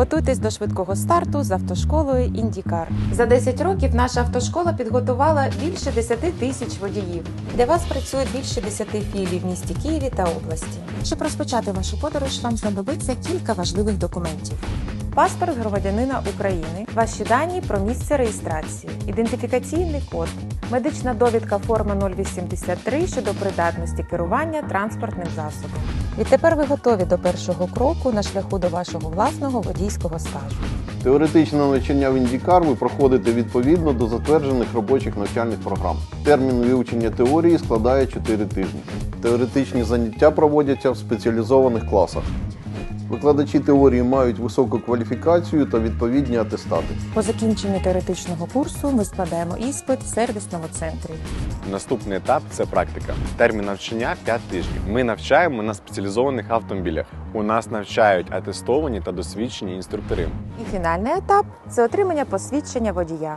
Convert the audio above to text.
Готуйтесь до швидкого старту з автошколою Індікар. За 10 років наша автошкола підготувала більше 10 тисяч водіїв. Для вас працює більше 10 філій в місті Києві та області. Щоб розпочати вашу подорож, вам знадобиться кілька важливих документів. Паспорт громадянина України, ваші дані про місце реєстрації, ідентифікаційний код, медична довідка форма 083 щодо придатності керування транспортним засобом. Відтепер ви готові до першого кроку на шляху до вашого власного водійського стажу. Теоретичне навчання в індікар ви проходите відповідно до затверджених робочих навчальних програм. Термін вивчення теорії складає 4 тижні. Теоретичні заняття проводяться в спеціалізованих класах. Викладачі теорії мають високу кваліфікацію та відповідні атестати. По закінченню теоретичного курсу ми складаємо іспит в сервісному центрі. Наступний етап це практика. Термін навчання 5 тижнів. Ми навчаємо на спеціалізованих автомобілях. У нас навчають атестовані та досвідчені інструктори. І фінальний етап це отримання посвідчення водія.